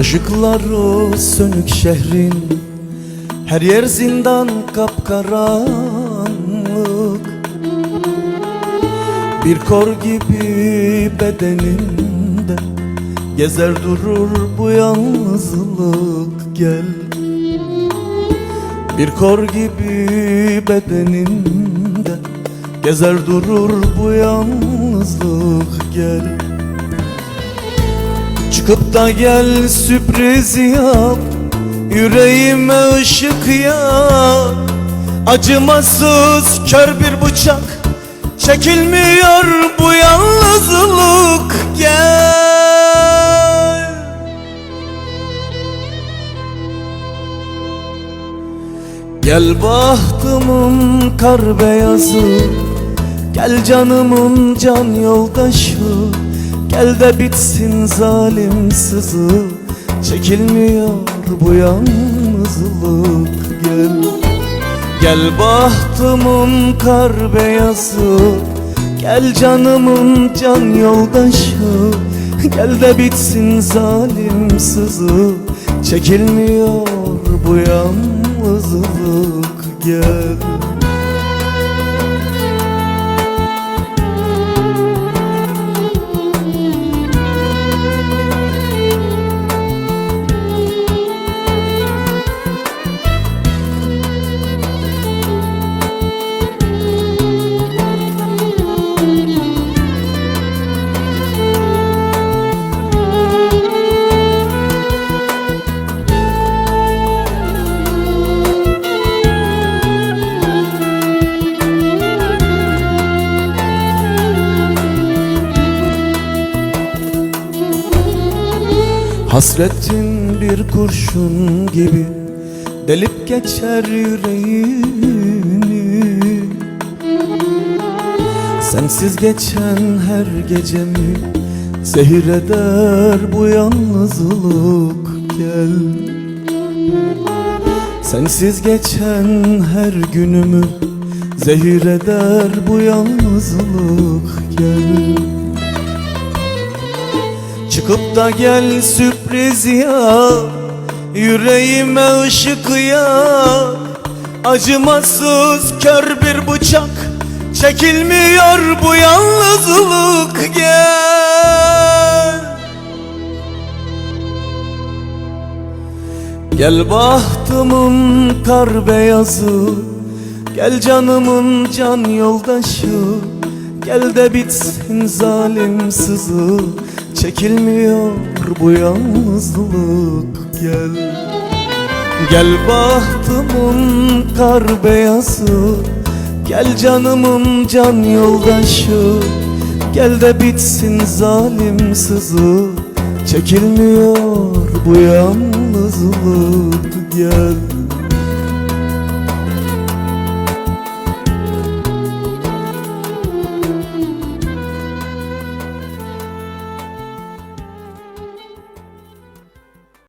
Işıkları sönük şehrin Her yer zindan kapkaranlık. Bir kor gibi bedeninde Gezer durur bu yalnızlık gel. Bir kor gibi bedeninde Gezer durur bu yalnızlık gel Çıkıp da gel sürpriz yap. Yüreğime ışık yak Acımasız kör bir bıçak. Çekilmiyor bu yalnızlık Gel. Gel bahtımın kar beyazı Gel canımın can yoldaşı Gel de bitsin zalim sızı Çekilmiyor bu yalnızlık. Gel. Gel bahtımın kar beyazı. Gel canımın can yoldaşı. Gel de bitsin zalim sızı. Çekilmiyor bu yalnızlık. Gel Hasretin bir kurşun gibi Delip geçer yüreğimi Sensiz geçen her gecemi Zehir eder bu yalnızlık Gel. Sensiz geçen her günümü Zehir eder bu yalnızlık Gel Çıkıp da gel sürpriz ya Yüreğime ışık ya. Acımasız kör bir bıçak Çekilmiyor bu yalnızlık gel. Gel bahtımın kar beyazı Gel canımın can yoldaşı. Gel de bitsin zalim sızı Çekilmiyor bu yalnızlık gel. Gel bahtımın kar beyazı Gel canımın can yoldaşı. Gel de bitsin zalim sızı Çekilmiyor bu yalnızlık gel